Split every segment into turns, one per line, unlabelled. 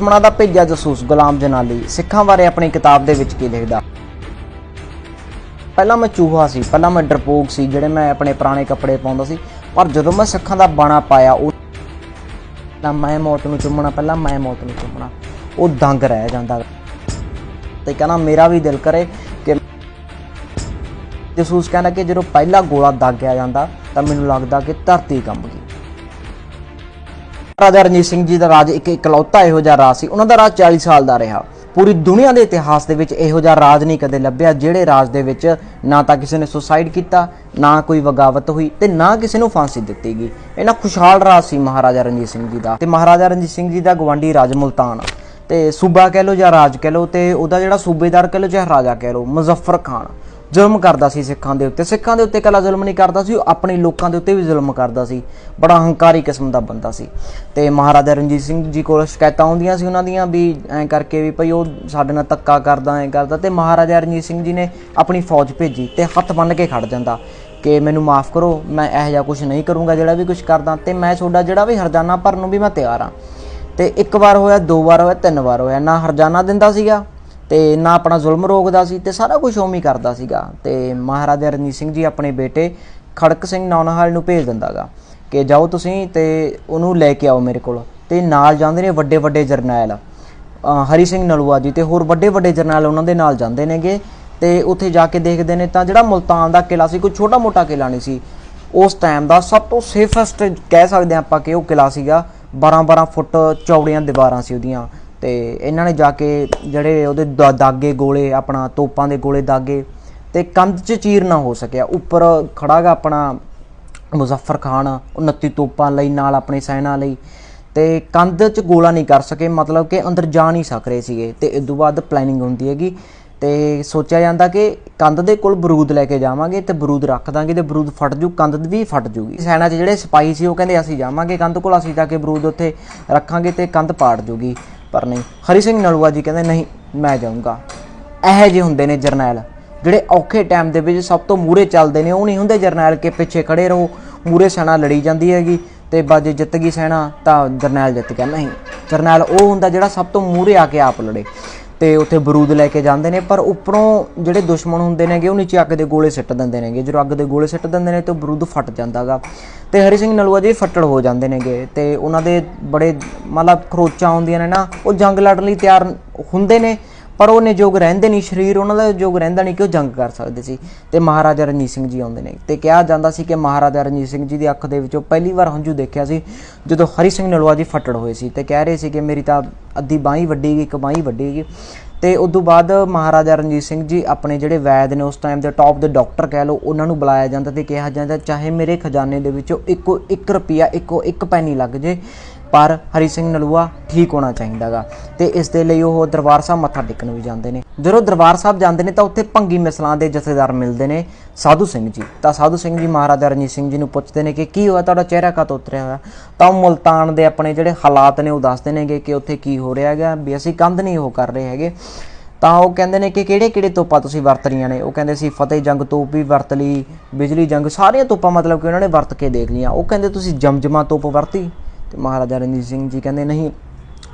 ਦੁਸ਼ਮਣਾਂ ਦਾ ਭੇਜਿਆ ਜਸੂਸ ਗੁਲਾਮ ਜਨਾਲੀ ਸਿੱਖਾਂ ਬਾਰੇ ਆਪਣੀ ਕਿਤਾਬ ਦੇ ਵਿੱਚ ਕੀ ਲਿਖਦਾ? ਪਹਿਲਾਂ ਮੈਂ ਚੂਹਾ ਸੀ, ਪਹਿਲਾਂ ਮੈਂ ਡਰਪੋਕ ਸੀ, ਜਿਹੜੇ ਮੈਂ ਆਪਣੇ ਪੁਰਾਣੇ ਕੱਪੜੇ ਪਾਉਂਦਾ ਸੀ। ਪਰ ਜਦੋਂ ਮੈਂ ਸਿੱਖਾਂ ਦਾ ਬਾਣਾ ਪਾਇਆ, ਉਹ ਨਾ ਮੈਂ ਮੌਤ ਨੂੰ ਚੁੰਮਣਾ, ਪਹਿਲਾਂ ਮੈਂ ਮੌਤ ਨੂੰ ਚੁੰਮਣਾ। ਉਹ ਦੰਗ ਰਹਿ ਜਾਂਦਾ। ਤੇ ਕਹਿੰਦਾ, ਮੇਰਾ ਵੀ ਦਿਲ ਕਰੇ ਕਿ ਜਸੂਸ ਕਹਿੰਦਾ ਕਿ ਜਦੋਂ ਪਹਿਲਾ ਗੋਲਾ ਦਾਗਿਆ ਜਾਂਦਾ, ਤਾਂ ਮੈਨੂੰ ਲੱਗਦਾ ਕਿ ਧਰਤੀ ਕੰਬ ਗਈ। ਰਾਜਾ ਰਣਜੀਤ ਸਿੰਘ ਜੀ ਦਾ ਰਾਜ ਇੱਕ ਇਕਲੌਤਾ ਇਹੋ ਜਿਹਾ ਰਾਜ ਸੀ। ਉਹਨਾਂ ਦਾ ਰਾਜ 40 ਸਾਲ ਦਾ ਰਿਹਾ। ਪੂਰੀ ਦੁਨੀਆ ਦੇ ਇਤਿਹਾਸ ਦੇ ਵਿੱਚ ਇਹੋ ਜਿਹਾ ਰਾਜ ਨਹੀਂ ਕਦੇ ਲੱਭਿਆ, ਜਿਹੜੇ ਰਾਜ ਦੇ ਵਿੱਚ ਨਾ ਤਾਂ ਕਿਸੇ ਨੇ ਸੁਸਾਈਡ ਕੀਤਾ, ਨਾ ਕੋਈ ਵਗਾਵਤ ਹੋਈ ਤੇ ਨਾ ਕਿਸੇ ਨੂੰ ਫਾਂਸੀ ਦਿੱਤੀ ਗਈ। ਇਹਨਾਂ ਖੁਸ਼ਹਾਲ ਰਾਜ ਸੀ ਮਹਾਰਾਜਾ ਰਣਜੀਤ ਸਿੰਘ ਜੀ ਦਾ ਤੇ ਮਹਾਰਾਜਾ ਰਣਜੀਤ ਸਿੰਘ ਜੀ ਦਾ ਗਵਾਂਢੀ ਰਾਜ ਮੁਲਤਾਨ। ਤੇ ਸੂਬਾ ਕਹਿ ਲਓ ਜਾਂ ਰਾਜ ਕਹਿ ਲਓ ਤੇ ਉਹਦਾ ਜਿਹੜਾ ਸੂਬੇਦਾਰ ਕਹਿ ਲਓ ਜਾਂ ਰਾਜਾ ਕਹਿ ਲਓ, ਮੁਜ਼ੱਫਰ ਖਾਨ। ਜ਼ੁਲਮ ਕਰਦਾ ਸੀ ਸਿੱਖਾਂ ਦੇ ਉੱਤੇ। ਸਿੱਖਾਂ ਦੇ ਉੱਤੇ ਕੱਲਾ ਜ਼ੁਲਮ ਨਹੀਂ ਕਰਦਾ ਸੀ, ਉਹ ਆਪਣੇ ਲੋਕਾਂ ਦੇ ਉੱਤੇ ਵੀ ਜ਼ੁਲਮ ਕਰਦਾ ਸੀ। ਬੜਾ ਹੰਕਾਰੀ ਕਿਸਮ ਦਾ ਬੰਦਾ ਸੀ। ਤੇ ਮਹਾਰਾਜਾ ਰਣਜੀਤ ਸਿੰਘ ਜੀ ਕੋਲ ਸ਼ਿਕਾਇਤਾਂ ਆਉਂਦੀਆਂ ਸੀ ਉਹਨਾਂ ਦੀਆਂ ਵੀ ਐਂ ਕਰਕੇ ਵੀ ਭਈ ਉਹ ਸਾਡੇ ਨਾਲ ਧੱਕਾ ਕਰਦਾ, ਐਂ ਕਰਦਾ ਤੇ ਮਹਾਰਾਜਾ ਰਣਜੀਤ ਸਿੰਘ ਜੀ ਨੇ ਆਪਣੀ ਫੌਜ ਭੇਜੀ ਤੇ ਹੱਥ ਬੰਨ੍ਹ ਕੇ ਖੜ ਜਾਂਦਾ ਕਿ ਮੈਨੂੰ ਮਾਫ ਕਰੋ, ਮੈਂ ਇਹੋ ਜਿਹਾ ਕੁਝ ਨਹੀਂ ਕਰੂੰਗਾ ਜਿਹੜਾ ਵੀ ਕੁਝ ਕਰਦਾ ਤੇ ਮੈਂ ਤੁਹਾਡਾ ਜਿਹੜਾ ਵੀ ਹਰਜਾਨਾ ਭਰਨ ਨੂੰ ਵੀ ਮੈਂ ਤਿਆਰ ਹਾਂ। ਤੇ ਇੱਕ ਵਾਰ ਹੋਇਆ, ਦੋ ਵਾਰ ਹੋਇਆ, ਤਿੰਨ ਵਾਰ ਹੋਇਆ, ਨਾ ਹਰਜਾਨਾ ਦਿੰਦਾ ਸੀਗਾ ਤੇ ਨਾ ਆਪਣਾ ਜ਼ੁਲਮ ਰੋਕਦਾ ਸੀ ਤੇ ਸਾਰਾ ਕੁਝ ਉਵੇਂ ਹੀ ਕਰਦਾ ਸੀਗਾ। ਤੇ ਮਹਾਰਾਜਾ ਰਣਜੀਤ ਸਿੰਘ ਜੀ ਆਪਣੇ ਬੇਟੇ ਖੜਕ ਸਿੰਘ ਨੌਨਹਾਲ ਨੂੰ ਭੇਜ ਦਿੰਦਾਗਾ ਕਿ ਜਾਓ ਤੁਸੀਂ ਤੇ ਉਹਨੂੰ ਲੈ ਕੇ ਆਓ ਮੇਰੇ ਕੋਲ। ਤੇ ਨਾਲ ਜਾਂਦੇ ਨੇ ਵੱਡੇ ਵੱਡੇ ਜਰਨੈਲ ਹਰੀ ਸਿੰਘ ਨਲੂਆ ਜੀ ਤੇ ਹੋਰ ਵੱਡੇ ਵੱਡੇ ਜਰਨੈਲ ਉਹਨਾਂ ਦੇ ਨਾਲ ਜਾਂਦੇ ਨੇਗੇ। ਤੇ ਉੱਥੇ ਜਾ ਕੇ ਦੇਖਦੇ ਨੇ ਤਾਂ ਜਿਹੜਾ ਮੁਲਤਾਨ ਦਾ ਕਿਲਾ ਸੀ, ਕੋਈ ਛੋਟਾ ਮੋਟਾ ਕਿਲਾ ਨਹੀਂ ਸੀ, ਉਸ ਟਾਈਮ ਦਾ ਸਭ ਤੋਂ ਸੇਫੈਸਟ ਕਹਿ ਸਕਦੇ ਹਾਂ ਆਪਾਂ ਕਿ ਉਹ ਕਿਲਾ ਸੀਗਾ। 12-12 ਫੁੱਟ ਚੌੜੀਆਂ ਦੀਵਾਰਾਂ ਸੀ ਉਹਦੀਆਂ। ਤੇ ਇਹਨਾਂ ਨੇ ਜਾ ਕੇ ਜਿਹੜੇ ਉਹਦੇ ਦਾ- ਦਾਗੇ ਗੋਲੇ, ਆਪਣਾ ਤੋਪਾਂ ਦੇ ਗੋਲੇ ਦਾਗੇ ਤੇ ਕੰਧ 'ਚ ਚੀਰ ਨਾ ਹੋ ਸਕਿਆ। ਉੱਪਰ ਖੜਾਗਾ ਆਪਣਾ ਮੁਜ਼ੱਫਰ ਖਾਨ 29 ਤੋਪਾਂ ਲਈ, ਨਾਲ ਆਪਣੀ ਸੈਨਾ ਲਈ ਤੇ ਕੰਧ 'ਚ ਗੋਲਾ ਨਹੀਂ ਕਰ ਸਕੇ, ਮਤਲਬ ਕਿ ਅੰਦਰ ਜਾ ਨਹੀਂ ਸਕ ਰਹੇ ਸੀਗੇ ਤੇ ਇਸ ਤੋਂ ਬਾਅਦ ਪਲੈਨਿੰਗ ਹੁੰਦੀ ਹੈਗੀ। ਤੇ ਸੋਚਿਆ ਜਾਂਦਾ ਕਿ ਕੰਧ ਦੇ ਕੋਲ ਬਰੂਦ ਲੈ ਕੇ ਜਾਵਾਂਗੇ ਤੇ ਬਰੂਦ ਰੱਖ ਦਾਂਗੇ ਤੇ ਬਰੂਦ ਫਟ ਜੂ, ਕੰਧ ਵੀ ਫਟ ਜੂਗੀ। ਸੈਨਾ 'ਚ ਜਿਹੜੇ ਸਿਪਾਹੀ ਸੀ ਉਹ ਕਹਿੰਦੇ ਅਸੀਂ ਜਾਵਾਂਗੇ, ਕੰਧ ਕੋਲ ਅਸੀਂ ਜਾ ਕੇ ਬਰੂਦ ਉੱਥੇ ਰੱਖਾਂਗੇ ਤੇ ਕੰਧ ਪਾੜ ਜੂਗੀ। ਪਰ ਨਹੀਂ। ਹਰੀ ਸਿੰਘ ਨਲੂਆ ਜੀ ਕਹਿੰਦੇ, ਨਹੀਂ, ਮੈਂ ਜਾਊਂਗਾ। ਇਹੋ ਜਿਹੇ ਹੁੰਦੇ ਨੇ ਜਰਨੈਲ, ਜਿਹੜੇ ਔਖੇ ਟਾਈਮ ਦੇ ਵਿੱਚ ਸਭ ਤੋਂ ਮੂਰੇ ਚੱਲਦੇ ਨੇ। ਉਹ ਨਹੀਂ ਹੁੰਦੇ ਜਰਨੈਲ ਕੇ ਪਿੱਛੇ ਖੜੇ ਰਹੋ ਮੂਰੇ ਸੈਨਾ ਲੜੀ ਜਾਂਦੀ ਹੈਗੀ ਤੇ ਬਾਜੇ ਜਿੱਤ ਗਈ ਸੈਨਾ ਤਾਂ ਜਰਨੈਲ ਜਿੱਤ ਗਿਆ। ਨਹੀਂ, ਜਰਨੈਲ ਉਹ ਹੁੰਦਾ ਜਿਹੜਾ ਸਭ ਤੋਂ ਮੂਰੇ ਆ ਕੇ ਆਪ ਲੜੇ। ਤੇ ਉੱਥੇ ਬਰੂਦ ਲੈ ਕੇ ਜਾਂਦੇ ਨੇ, ਪਰ ਉੱਪਰੋਂ ਜਿਹੜੇ ਦੁਸ਼ਮਣ ਹੁੰਦੇ ਨੇਗੇ, ਉਹ ਨੀਚੇ ਅੱਗ ਦੇ ਗੋਲੇ ਸਿੱਟ ਦਿੰਦੇ ਨੇਗੇ। ਜਦੋਂ ਅੱਗ ਦੇ ਗੋਲੇ ਸਿੱਟ ਦਿੰਦੇ ਨੇ, ਤੇ ਉਹ ਬਰੂਦ ਫਟ ਜਾਂਦਾਗਾ। ਤੇ ਹਰੀ ਸਿੰਘ ਨਲੂਆ ਜੀ ਫੱਟੜ ਹੋ ਜਾਂਦੇ ਨੇਗੇ। ਤੇ ਉਹਨਾਂ ਦੇ ਬੜੇ, ਮਤਲਬ ਖਰੋਚਾਂ ਆਉਂਦੀਆਂ ਨੇ ਨਾ, ਉਹ ਜੰਗ ਲੜਨ ਲਈ ਤਿਆਰ ਹੁੰਦੇ ਨੇ। ਪਰ ਉਹ ਨਿਯੋਗ ਰਹਿੰਦੇ ਨਹੀਂ, ਸਰੀਰ ਉਹਨਾਂ ਦਾ ਯੋਗ ਰਹਿੰਦਾ ਨਹੀਂ ਕਿ ਉਹ ਜੰਗ ਕਰ ਸਕਦੇ ਸੀ। ਤੇ ਮਹਾਰਾਜਾ ਰਣਜੀਤ ਸਿੰਘ ਜੀ ਆਉਂਦੇ ਨੇ। ਤੇ ਕਿਹਾ ਜਾਂਦਾ ਸੀ ਕਿ ਮਹਾਰਾਜਾ ਰਣਜੀਤ ਸਿੰਘ ਜੀ ਦੀ ਅੱਖ ਦੇ ਵਿੱਚੋਂ ਪਹਿਲੀ ਵਾਰ ਹੰਝੂ ਦੇਖਿਆ ਸੀ, ਜਦੋਂ ਹਰੀ ਸਿੰਘ ਨਲੂਆ ਜੀ ਫੱਟੜ ਹੋਏ ਸੀ। ਤੇ ਕਹਿ ਰਹੇ ਸੀ ਕਿ ਮੇਰੀ ਤਾਂ ਅੱਧੀ ਬਾਹੀਂ ਵੱਡੀ ਗਈ, ਇੱਕ ਬਾਹੀਂ ਵੱਡੀ ਗਈ। ਤੇ ਉਸ ਤੋਂ ਬਾਅਦ ਮਹਾਰਾਜਾ ਰਣਜੀਤ ਸਿੰਘ ਜੀ ਆਪਣੇ ਜਿਹੜੇ ਵੈਦ ਨੇ ਉਸ ਟਾਈਮ ਦੇ ਟੌਪ ਦੇ ਡਾਕਟਰ ਕਹਿ ਲਓ, ਉਹਨਾਂ ਨੂੰ ਬੁਲਾਇਆ ਜਾਂਦਾ ਤੇ ਕਿਹਾ ਜਾਂਦਾ, ਚਾਹੇ ਮੇਰੇ ਖਜ਼ਾਨੇ ਦੇ ਵਿੱਚੋਂ ਇੱਕੋ 1 ਰੁਪਿਆ ਇੱਕੋ ਇੱਕ ਪੈਨੀ ਲੱਗ ਜੇ ਪਰ ਹਰੀ ਸਿੰਘ ਨਲੂਆ ਠੀਕ ਹੋਣਾ ਚਾਹੀਦਾਗਾ ਤੇ ਇਸ ਦੇ ਲਈ ਉਹ ਦਰਬਾਰ ਸਾਹਿਬ ਮੱਥਾ ਟੇਕਣ ਵੀ ਜਾਂਦੇ ਨੇ। ਜਦੋਂ ਦਰਬਾਰ ਸਾਹਿਬ ਜਾਂਦੇ ਨੇ ਤਾਂ ਉੱਥੇ ਭੰਗੀ ਮਿਸਲਾਂ ਦੇ ਜਥੇਦਾਰ ਮਿਲਦੇ ਨੇ ਸਾਧੂ ਸਿੰਘ ਜੀ। ਤਾਂ ਸਾਧੂ ਸਿੰਘ ਜੀ ਮਹਾਰਾਜਾ ਰਣਜੀਤ ਸਿੰਘ ਜੀ ਨੂੰ ਪੁੱਛਦੇ ਨੇ ਕਿ ਕੀ ਹੋਇਆ, ਤੁਹਾਡਾ ਚਿਹਰਾ ਕਾਤੋਂ ਉਤਰਿਆ ਹੋਇਆ? ਤਾਂ ਉਹ ਮੁਲਤਾਨ ਦੇ ਆਪਣੇ ਜਿਹੜੇ ਹਾਲਾਤ ਨੇ ਉਹ ਦੱਸਦੇ ਨੇਗੇ ਕਿ ਉੱਥੇ ਕੀ ਹੋ ਰਿਹਾ ਹੈਗਾ, ਵੀ ਅਸੀਂ ਕੰਧ ਨਹੀਂ ਉਹ ਕਰ ਰਹੇ ਹੈਗੇ। ਤਾਂ ਉਹ ਕਹਿੰਦੇ ਨੇ ਕਿ ਕਿਹੜੇ ਕਿਹੜੇ ਤੋਪਾਂ ਤੁਸੀਂ ਵਰਤ ਰਹੀਆਂ ਨੇ? ਉਹ ਕਹਿੰਦੇ ਸੀ, ਫਤਿਹ ਜੰਗ ਤੋਪ ਵੀ ਵਰਤ ਲਈ, ਬਿਜਲੀ ਜੰਗ, ਸਾਰੀਆਂ ਤੋਪਾਂ ਮਤਲਬ ਕਿ ਉਹਨਾਂ ਨੇ ਵਰਤ ਕੇ ਦੇਖ ਲਈਆਂ। ਉਹ ਕਹਿੰਦੇ, ਤੁਸੀਂ ਜਮਜਮਾ ਤੋਪ ਵਰਤੀ? ਤੇ ਮਹਾਰਾਜਾ ਰਣਜੀਤ ਸਿੰਘ ਜੀ ਕਹਿੰਦੇ, ਨਹੀਂ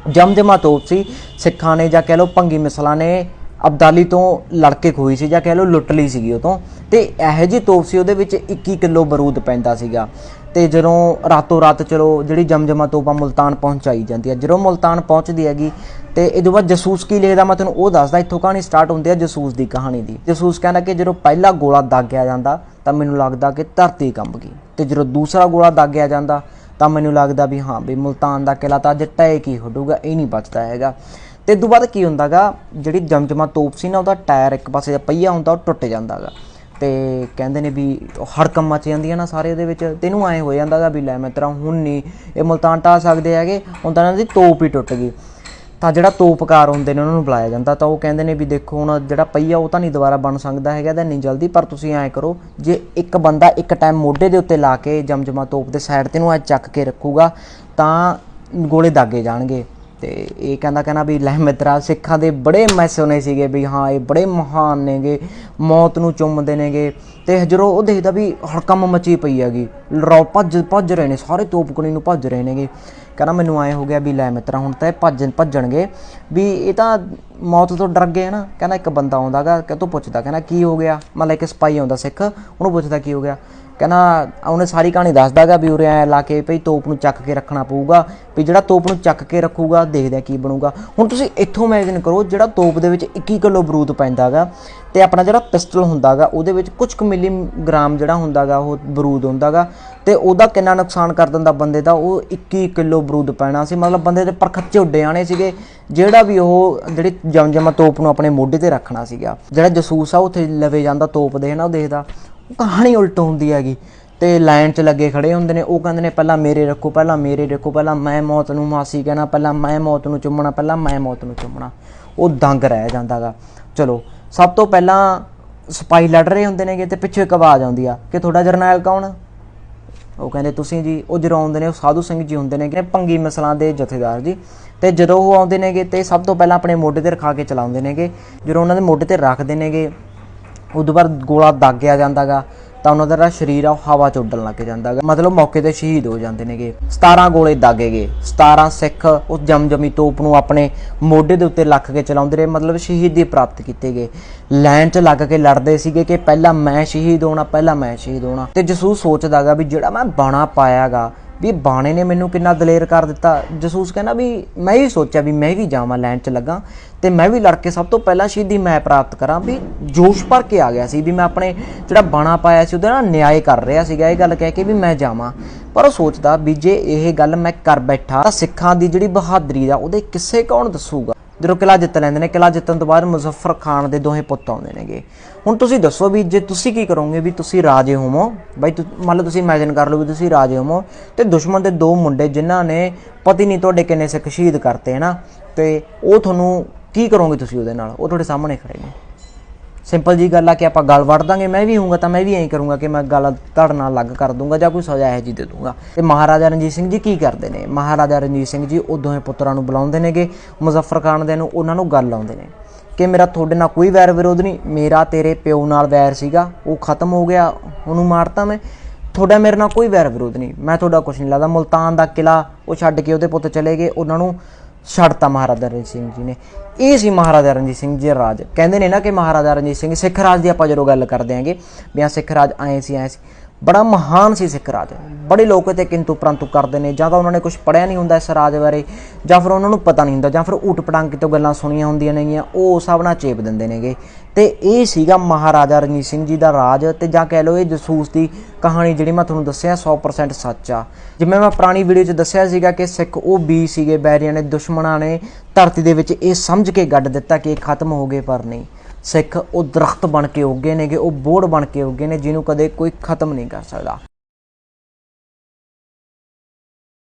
ਜਮਜਮਾ ਤੋਪ ਸੀ, ਸਿੱਖਾਂ ਨੇ ਜਾਂ ਕਹਿ ਲਓ ਭੰਗੀ ਮਿਸਲਾਂ ਨੇ ਅਬਦਾਲੀ ਤੋਂ ਲੜ ਕੇ ਖੋਈ ਸੀ ਜਾਂ ਕਹਿ ਲਓ ਲੁੱਟ ਲਈ ਸੀਗੀ ਉਹ ਤੋਂ। ਤੇ ਇਹੋ ਜੀ ਤੋਪ ਸੀ, ਉਹਦੇ ਵਿੱਚ 21 ਕਿਲੋ ਬਰੂਦ ਪੈਂਦਾ ਸੀਗਾ। ਤੇ ਜਦੋਂ ਰਾਤੋਂ ਰਾਤ ਚਲੋ ਜਿਹੜੀ ਜਮਜਮਾ ਤੋਪਾਂ ਮੁਲਤਾਨ ਪਹੁੰਚਾਈ ਜਾਂਦੀ ਹੈ, ਜਦੋਂ ਮੁਲਤਾਨ ਪਹੁੰਚਦੀ ਹੈਗੀ, ਤੇ ਇਹ ਤੋਂ ਬਾਅਦ ਜਸੂਸ ਕੀ ਲਿਖਦਾ, ਮੈਂ ਤੁਹਾਨੂੰ ਉਹ ਦੱਸਦਾ, ਇੱਥੋਂ ਕਹਾਣੀ ਸਟਾਰਟ ਹੁੰਦੀ ਹੈ ਜਸੂਸ ਦੀ ਕਹਾਣੀ ਦੀ। ਜਸੂਸ ਕਹਿੰਦਾ ਕਿ ਜਦੋਂ ਪਹਿਲਾ ਗੋਲਾ ਦਾਗਿਆ ਜਾਂਦਾ, ਤਾਂ ਮੈਨੂੰ ਲੱਗਦਾ ਕਿ ਧਰਤੀ ਕੰਬ ਗਈ। ਤੇ ਜਦੋਂ ਦੂਸਰਾ ਗੋਲਾ ਦਾਗਿਆ ਜਾਂਦਾ ਤਾਂ ਮੈਨੂੰ ਲੱਗਦਾ ਵੀ ਹਾਂ, ਵੀ ਮੁਲਤਾਨ ਦਾ ਕਿਲਾ ਤਾਂ ਅੱਜ ਟੈ ਕੀ ਹੋਡੂਗਾ ਇਹ ਨਹੀਂ ਬਚਦਾ ਹੈਗਾ। ਤੇ ਇਹ ਤੋਂ ਬਾਅਦ ਕੀ ਹੁੰਦਾਗਾ, ਜਿਹੜੀ ਜਮਜਮਾ ਤੋਪ ਸੀ ਨਾ, ਉਹਦਾ ਟਾਇਰ ਇੱਕ ਪਾਸੇ ਦਾ ਪਹੀਆ ਹੁੰਦਾ, ਉਹ ਟੁੱਟ ਜਾਂਦਾਗਾ। ਤੇ ਕਹਿੰਦੇ ਨੇ ਵੀ ਹੜਕਮ ਮਚ ਜਾਂਦੀਆਂ ਨਾ ਸਾਰੇ ਉਹਦੇ ਵਿੱਚ ਤੈਨੂੰ ਐ ਹੋ ਜਾਂਦਾਗਾ ਵੀ ਲੈ ਮੈਂ ਤੇਰਾ ਹੁਣ ਨਹੀਂ, ਇਹ ਮੁਲਤਾਨ ਟਾ ਸਕਦੇ ਹੈਗੇ, ਹੁਣ ਤਾਂ ਇਹਨਾਂ ਦੀ ਤੋਪ ਹੀ ਟੁੱਟ ਗਈ। ਤਾਂ ਜਿਹੜਾ ਤੋਪਕਾਰ ਹੁੰਦੇ ਨੇ ਉਹਨਾਂ ਨੂੰ ਬੁਲਾਇਆ ਜਾਂਦਾ, ਤਾਂ ਉਹ ਕਹਿੰਦੇ ਨੇ ਵੀ ਦੇਖੋ ਹੁਣ ਜਿਹੜਾ ਪਹੀਆ ਉਹ ਤਾਂ ਨਹੀਂ ਦੁਬਾਰਾ ਬਣ ਸਕਦਾ ਹੈਗਾ, ਤਾਂ ਨਹੀਂ ਜਲਦੀ, ਪਰ ਤੁਸੀਂ ਐਂ ਕਰੋ, ਜੇ ਇੱਕ ਬੰਦਾ ਇੱਕ ਟਾਈਮ ਮੋਢੇ ਦੇ ਉੱਤੇ ਲਾ ਕੇ ਜਮਜਮਾ ਤੋਪ ਦੇ ਸਾਈਡ ਤੇ ਨੂੰ ਐ ਚੱਕ ਕੇ ਰੱਖੂਗਾ, ਤਾਂ ਗੋਲੇ ਦਾਗੇ ਜਾਣਗੇ। ਤੇ ਇਹ ਕਹਿੰਦਾ ਕਹਿੰਦਾ ਵੀ ਲੈ ਮਿੱਤਰਾ, ਸਿੱਖਾਂ ਦੇ ਬੜੇ ਮੈਸੋਨੇ ਸੀਗੇ ਵੀ ਹਾਂ, ਇਹ ਬੜੇ ਮਹਾਨ ਨੇਗੇ, ਮੌਤ ਨੂੰ ਚੁੰਮਦੇ ਨੇਗੇ। ਤੇ ਜਦੋਂ ਉਹ ਦੇਖਦਾ ਵੀ ਹੜਕਮ ਮਚੀ ਪਈ ਹੈਗੀ ਲੜਾਓ ਭੱਜ ਭੱਜ ਰਹੇ ਨੇ, ਸਾਰੇ ਤੋਪਕਣੀ ਨੂੰ ਭੱਜ ਰਹੇ ਨੇਗੇ। ਕਹਿੰਦਾ ਮੈਨੂੰ ਐ ਹੋ ਗਿਆ ਵੀ ਲੈ ਮਿੱਤਰਾ, ਹੁਣ ਤਾਂ ਇਹ ਭੱਜ, ਭੱਜਣਗੇ। ਵੀ ਇਹ ਤਾਂ ਮੌਤ ਤੋਂ ਡਰ ਗਏ ਨਾ ਕਹਿੰਦਾ ਇੱਕ ਬੰਦਾ ਆਉਂਦਾਗਾ, ਕਿ ਤੂੰ ਪੁੱਛਦਾ, ਕਹਿੰਦਾ ਕੀ ਹੋ ਗਿਆ? ਮਤਲਬ ਇੱਕ ਸਪਾਈ ਆਉਂਦਾ ਸਿੱਖ, ਉਹਨੂੰ ਪੁੱਛਦਾ ਕੀ ਹੋ ਗਿਆ? ਕਹਿੰਦਾ ਉਹਨੇ ਸਾਰੀ ਕਹਾਣੀ ਦੱਸਦਾਗਾ ਵੀ ਉਰੇ ਐ ਲਾ ਕੇ ਭਈ ਤੋਪ ਨੂੰ ਚੱਕ ਕੇ ਰੱਖਣਾ ਪਊਗਾ, ਵੀ ਜਿਹੜਾ ਤੋਪ ਨੂੰ ਚੱਕ ਕੇ ਰੱਖੂਗਾ, ਦੇਖਦੇ ਆ ਕੀ ਬਣੂਗਾ। ਹੁਣ ਤੁਸੀਂ ਇੱਥੋਂ ਇਮੇਜਿਨ ਕਰੋ ਜਿਹੜਾ ਤੋਪ ਦੇ ਵਿੱਚ 21 ਕਿਲੋ ਬਰੂਦ ਪੈਂਦਾਗਾ ਤੇ ਆਪਣਾ ਜਿਹੜਾ ਪਿਸਟਲ ਹੁੰਦਾਗਾ, ਉਹਦੇ ਵਿੱਚ ਕੁਝ ਕੁ ਮਿਲੀ ਗ੍ਰਾਮ ਜਿਹੜਾ ਹੁੰਦਾਗਾ, ਉਹ ਬਰੂਦ ਹੁੰਦਾਗਾ ਤੇ ਉਹਦਾ ਕਿੰਨਾ ਨੁਕਸਾਨ ਕਰ ਦਿੰਦਾ ਬੰਦੇ ਦਾ, ਉਹ 21 ਕਿਲੋ ਬਰੂਦ ਪੈਣਾ ਸੀ। ਮਤਲਬ ਬੰਦੇ ਦੇ ਪਰਖੱਚੇ ਉੱਡੇ ਆਣੇ ਸੀਗੇ, ਜਿਹੜਾ ਵੀ ਉਹ ਜਿਹੜੀ ਜਮਜਮਾ ਤੋਪ ਨੂੰ ਆਪਣੇ ਮੋਢੇ ਤੇ ਰੱਖਣਾ ਸੀਗਾ। ਜਿਹੜਾ ਜਸੂਸ ਆ ਉੱਥੇ ਲਵੇ ਜਾਂਦਾ ਤੋਪ ਦੇ ਨਾ, ਉਹ ਦੇਖਦਾ। ਕਹਾਣੀ ਉਲਟ ਹੁੰਦੀ ਹੈਗੀ। ਤੇ ਲਾਈਨ 'ਚ ਲੱਗੇ ਖੜੇ ਹੁੰਦੇ ਨੇ, ਉਹ ਕਹਿੰਦੇ ਨੇ, ਪਹਿਲਾਂ ਮੇਰੇ ਰੱਖੋ, ਪਹਿਲਾਂ ਮੇਰੇ ਰੱਖੋ, ਪਹਿਲਾਂ ਮੈਂ ਮੌਤ ਨੂੰ ਮਾਸੀ ਕਹਿਣਾ, ਪਹਿਲਾਂ ਮੈਂ ਮੌਤ ਨੂੰ ਚੁੰਮਣਾ, ਪਹਿਲਾਂ ਮੈਂ ਮੌਤ ਨੂੰ ਚੁੰਮਣਾ। ਉਹ ਦੰਗ ਰਹਿ ਜਾਂਦਾਗਾ। ਚਲੋ, ਸਭ ਤੋਂ ਪਹਿਲਾਂ ਸਪਾਈ ਲੜ ਰਹੇ ਹੁੰਦੇ ਨੇਗੇ ਤੇ ਪਿੱਛੇ ਇੱਕ ਆਵਾਜ਼ ਆਉਂਦੀ ਆ ਕਿ ਤੁਹਾਡਾ ਜਰਨੈਲ ਕੌਣ? ਉਹ ਕਹਿੰਦੇ, ਤੁਸੀਂ ਜੀ, ਉਹ ਜਦੋਂ ਆਉਂਦੇ ਨੇ, ਉਹ ਸਾਧੂ ਸਿੰਘ ਜੀ ਹੁੰਦੇ ਨੇ ਕਿ ਭੰਗੀ ਮਸਲਾਂ ਦੇ ਜਥੇਦਾਰ ਜੀ। ਤੇ ਜਦੋਂ ਉਹ ਆਉਂਦੇ ਨੇਗੇ ਤੇ ਸਭ ਤੋਂ ਪਹਿਲਾਂ ਆਪਣੇ ਮੋਢੇ ਤੇ ਰਖਾ ਕੇ ਚਲਾਉਂਦੇ ਨੇਗੇ। ਜਦੋਂ ਉਹਨਾਂ ਦੇ ਮੋਢੇ ਤੇ ਰੱਖਦੇ ਨੇਗੇ ਉਦੋਂ ਬਾਅਦ ਗੋਲਾ ਦਾਗਿਆ ਜਾਂਦਾਗਾ, ਤਾਂ ਉਹਨਾਂ ਦਾ ਜਿਹੜਾ ਸਰੀਰ ਆ ਉਹ ਹਵਾ 'ਚ ਉੱਡਣ ਲੱਗ ਜਾਂਦਾਗਾ। ਮਤਲਬ ਮੌਕੇ ਤੇ ਸ਼ਹੀਦ ਹੋ ਜਾਂਦੇ ਨੇਗੇ। 17 ਗੋਲੇ ਦਾਗੇ ਗਏ। 17 ਸਿੱਖ ਉਸ ਜਮਜਮੀ ਤੋਪ ਨੂੰ ਆਪਣੇ ਮੋਢੇ ਦੇ ਉੱਤੇ ਲੱਖ ਕੇ ਚਲਾਉਂਦੇ ਰਹੇ, ਮਤਲਬ ਸ਼ਹੀਦੀ ਪ੍ਰਾਪਤ ਕੀਤੇ ਗਏ। ਲਾਈਨ 'ਚ ਲੱਗ ਕੇ ਲੜਦੇ ਸੀਗੇ ਕਿ ਪਹਿਲਾਂ ਮੈਂ ਸ਼ਹੀਦ ਹੋਣਾ, ਪਹਿਲਾਂ ਮੈਂ ਸ਼ਹੀਦ ਹੋਣਾ। ਤੇ ਜਸੂਸ ਸੋਚਦਾਗਾ ਵੀ ਜਿਹੜਾ ਮੈਂ ਬਾਣਾ ਪਾਇਆਗਾ ਵੀ ਬਾਣੇ ਨੇ ਮੈਨੂੰ ਕਿੰਨਾ ਦਲੇਰ ਕਰ ਦਿੱਤਾ। ਜਸੂਸ ਕਹਿੰਦਾ ਵੀ ਮੈਂ ਵੀ ਸੋਚਿਆ ਵੀ ਮੈਂ ਵੀ ਜਾਵਾਂ ਲਾਈਨ 'ਚ ਲੱਗਾ ਤੇ ਮੈਂ ਵੀ ਲੜ ਕੇ ਸਭ ਤੋਂ ਪਹਿਲਾਂ ਸ਼ਹੀਦੀ ਮੈਂ ਪ੍ਰਾਪਤ ਕਰਾਂ ਵੀ ਜੋਸ਼ ਭਰ ਕੇ ਆ ਗਿਆ ਸੀ ਵੀ ਮੈਂ ਆਪਣੇ ਜਿਹੜਾ ਬਾਣਾ ਪਾਇਆ ਸੀ ਉਹਦੇ ਨਾਲ ਨਿਆਂ ਕਰ ਰਿਹਾ ਸੀਗਾ ਇਹ ਗੱਲ ਕਹਿ ਕੇ ਵੀ ਮੈਂ ਜਾਵਾਂ। ਪਰ ਉਹ ਸੋਚਦਾ ਵੀ ਜੇ ਇਹ ਗੱਲ ਮੈਂ ਕਰ ਬੈਠਾ ਤਾਂ ਸਿੱਖਾਂ ਦੀ ਜਿਹੜੀ ਬਹਾਦਰੀ ਦਾ ਉਹਦੇ ਕਿਸੇ ਕੌਣ ਦੱਸੂਗਾ? ਜਦੋਂ ਕਿਲਾ ਜਿੱਤ ਲੈਂਦੇ ਨੇ, ਕਿਲਾ ਜਿੱਤਣ ਤੋਂ ਬਾਅਦ ਮੁਜ਼ੱਫਰ ਖਾਨ ਦੇ ਦੋਹੇ ਪੁੱਤ ਆਉਂਦੇ ਨੇਗੇ। ਹੁਣ ਤੁਸੀਂ ਦੱਸੋ ਵੀ ਜੇ ਤੁਸੀਂ ਕੀ ਕਰੋਗੇ ਵੀ ਤੁਸੀਂ ਰਾਜੇ ਹੋਵੋ? ਬਾਈ ਮੰਨ ਲਓ ਤੁਸੀਂ ਇਮੇਜਿਨ ਕਰ ਲਓ ਵੀ ਤੁਸੀਂ ਰਾਜੇ ਹੋਵੋ ਤੇ ਦੁਸ਼ਮਣ ਦੇ ਦੋ ਮੁੰਡੇ ਜਿਨ੍ਹਾਂ ਨੇ ਪਤੀ ਨਹੀਂ ਤੁਹਾਡੇ ਕਿੰਨੇ ਸਿੱਖ ਸ਼ਹੀਦ ਕਰਤੇ ਹੈ ਨਾ ਤੇ ਉਹ ਤੁਹਾਨੂੰ ਕੀ ਕਰੋਗੇ ਤੁਸੀਂ ਉਹਦੇ ਨਾਲ? ਉਹ ਤੁਹਾਡੇ ਸਾਹਮਣੇ ਖੜੇ ਨੇ। ਸਿੰਪਲ ਜੀ ਗੱਲ ਆ ਕਿ ਆਪਾਂ ਗੱਲ ਵੜ ਦਾਂਗੇ, ਮੈਂ ਵੀ ਹੋਊਂਗਾ ਤਾਂ ਮੈਂ ਵੀ ਐਂ ਕਰੂੰਗਾ ਕਿ ਮੈਂ ਗੱਲ ਧੜ ਨਾਲ ਅਲੱਗ ਕਰ ਦੂੰਗਾ ਜਾਂ ਕੋਈ ਸਜ਼ਾ ਇਹੋ ਜੀ ਦੇ ਦੂੰਗਾ। ਤੇ ਮਹਾਰਾਜਾ ਰਣਜੀਤ ਸਿੰਘ ਜੀ ਕੀ ਕਰਦੇ ਨੇ? ਮਹਾਰਾਜਾ ਰਣਜੀਤ ਸਿੰਘ ਜੀ ਉਹ ਦੋਵੇਂ ਪੁੱਤਰਾਂ ਨੂੰ ਬੁਲਾਉਂਦੇ ਨੇਗੇ, ਮੁਜ਼ੱਫਰ ਖਾਨ ਦੇ ਨੂੰ ਉਹਨਾਂ ਨੂੰ ਗੱਲ ਲਾਉਂਦੇ ਨੇ। ਕਿ ਮੇਰਾ ਤੁਹਾਡੇ ਨਾਲ ਕੋਈ ਵੈਰ ਵਿਰੋਧ ਨਹੀਂ, ਮੇਰਾ ਤੇਰੇ ਪਿਓ ਨਾਲ ਵੈਰ ਸੀਗਾ, ਉਹ ਖਤਮ ਹੋ ਗਿਆ, ਉਹਨੂੰ ਮਾਰਤਾ ਮੈਂ। ਤੁਹਾਡਾ ਮੇਰੇ ਨਾਲ ਕੋਈ ਵੈਰ ਵਿਰੋਧ ਨਹੀਂ, ਮੈਂ ਤੁਹਾਡਾ ਕੁਝ ਨਹੀਂ ਲੱਗਦਾ। ਮੁਲਤਾਨ ਦਾ ਕਿਲਾ ਉਹ ਛੱਡ ਕੇ ਉਹਦੇ ਪੁੱਤ ਚਲੇ ਗਏ, ਉਹਨਾਂ ਨੂੰ ਛੱਡਤਾ ਮਹਾਰਾਜਾ ਰਣਜੀਤ ਸਿੰਘ ਜੀ ਨੇ। ਇਹ ਸੀ ਮਹਾਰਾਜਾ ਰਣਜੀਤ ਸਿੰਘ ਜੀ ਰਾਜ। ਕਹਿੰਦੇ ਨੇ ਨਾ ਕਿ ਮਹਾਰਾਜਾ ਰਣਜੀਤ ਸਿੰਘ ਸਿੱਖ ਰਾਜ ਦੀ ਆਪਾਂ ਜਦੋਂ ਗੱਲ ਕਰਦੇ ਆਂਗੇ, ਵੀ ਆ ਸਿੱਖ ਰਾਜ ਆਏ ਸੀ ਆਏ ਸੀ। ਬੜਾ ਮਹਾਨ ਸੀ ਸਿੱਖ ਰਾਜ। ਬੜੇ ਲੋਕ ਤੇ ਕਿੰਤੂ ਪ੍ਰੰਤੂ ਕਰਦੇ ਨੇ, ਜਾਂ ਤਾਂ ਉਹਨਾਂ ਨੇ ਕੁਝ ਪੜਿਆ ਨਹੀਂ ਹੁੰਦਾ ਇਸ ਰਾਜ ਬਾਰੇ, ਜਾਂ ਫਿਰ ਉਹਨਾਂ ਨੂੰ ਪਤਾ ਨਹੀਂ ਹੁੰਦਾ, ਜਾਂ ਫਿਰ ਊਟ ਪਟਾਂਗ ਤੋਂ ਗੱਲਾਂ ਸੁਣੀਆਂ ਹੁੰਦੀਆਂ ਨੇਗੀਆਂ, ਉਹ ਸਭ ਨਾਲ ਚੇਪ ਦਿੰਦੇ ਨੇਗੇ। ਤੇ ਇਹ ਸੀਗਾ ਮਹਾਰਾਜਾ ਰਣਜੀਤ ਸਿੰਘ ਜੀ ਦਾ ਰਾਜ, ਤੇ ਜਾਂ ਕਹਿ ਲਓ ਇਹ ਜਸੂਸ ਦੀ ਕਹਾਣੀ ਜਿਹੜੀ ਮੈਂ ਤੁਹਾਨੂੰ ਦੱਸਿਆ 100% ਸੱਚ ਆ। ਜਿਵੇਂ ਮੈਂ ਪੁਰਾਣੀ ਵੀਡੀਓ 'ਚ ਦੱਸਿਆ ਸੀਗਾ ਕਿ ਸਿੱਖ ਉਹ ਬੀ ਸੀਗੇ ਬੈਰੀਆਂ ਨੇ, ਦੁਸ਼ਮਣਾਂ ਨੇ ਧਰਤੀ ਦੇ ਵਿੱਚ ਇਹ ਸਮਝ ਕੇ ਗੱਡ ਦਿੱਤਾ ਕਿ ਇਹ ਖਤਮ ਹੋ ਗਏ ਪਰ ਨਹੀਂ। ਸਿੱਖ ਉਹ ਦਰਖਤ ਬਣ ਕੇ ਉੱਗੇ ਨੇਗੇ, ਉਹ ਬੋੜ ਬਣ ਕੇ ਉੱਗੇ ਨੇ, ਜਿਹਨੂੰ ਕਦੇ ਕੋਈ ਖਤਮ ਨਹੀਂ ਕਰ ਸਕਦਾ।